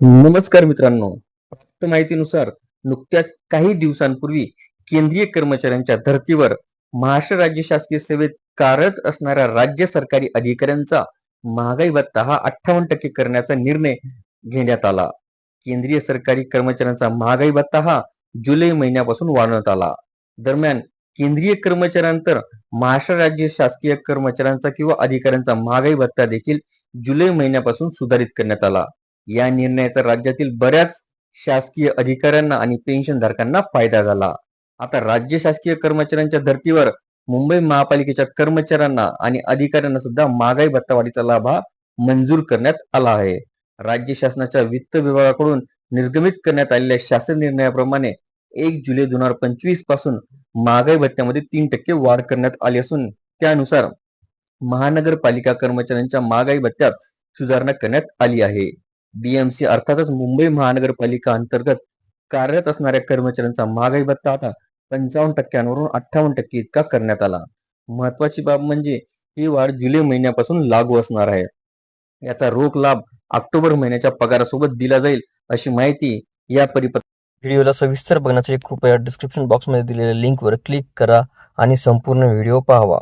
नमस्कार मित्रांनो. प्राप्त माहितीनुसार नुकत्याच काही दिवसांपूर्वी केंद्रीय कर्मचाऱ्यांच्या धर्तीवर महाराष्ट्र राज्य शासकीय सेवेत कार्यरत असणाऱ्या राज्य सरकारी अधिकाऱ्यांचा महागाई भत्ता हा अठ्ठावन्न टक्के करण्याचा निर्णय घेण्यात आला. केंद्रीय सरकारी कर्मचाऱ्यांचा महागाई भत्ता हा जुलै महिन्यापासून वाढवण्यात आला. दरम्यान केंद्रीय कर्मचाऱ्यांतर महाराष्ट्र राज्य शासकीय कर्मचाऱ्यांचा किंवा अधिकाऱ्यांचा महागाई भत्ता देखील जुलै महिन्यापासून सुधारित करण्यात आला. या निर्णयाचा राज्यातील बऱ्याच शासकीय अधिकाऱ्यांना आणि पेन्शनधारकांना फायदा झाला. आता राज्य शासकीय कर्मचाऱ्यांच्या धर्तीवर मुंबई महापालिकेच्या कर्मचाऱ्यांना आणि अधिकाऱ्यांना सुद्धा महागाई भत्तावाढीचा लाभ हा मंजूर करण्यात आला आहे. राज्य शासनाच्या वित्त विभागाकडून निर्गमित करण्यात आलेल्या शासन निर्णयाप्रमाणे एक जुलै दोन हजार पंचवीसपासून महागाई भत्त्यामध्ये तीन टक्के वाढ करण्यात आली असून त्यानुसार महानगरपालिका कर्मचाऱ्यांच्या महागाई भत्त्यात सुधारणा करण्यात आली आहे. बीएमसी अर्थातच मुंबई महानगरपालिका अंतर्गत कार्यरत असणाऱ्या कर्मचाऱ्यांचा महागाई भत्ता आता पंचावन्न टक्क्यांवरून अठ्ठावन्न टक्के इतका करण्यात आला. महत्वाची बाब म्हणजे ही वाढ जुलै महिन्यापासून लागू असणार आहे. याचा रोख लाभ ऑक्टोबर महिन्याच्या पगारासोबत दिला जाईल अशी माहिती या परिपत्र व्हिडिओला सविस्तर बघण्यासाठी कृपया डिस्क्रिप्शन बॉक्समध्ये दिलेल्या लिंकवर क्लिक करा आणि संपूर्ण व्हिडिओ पाहावा.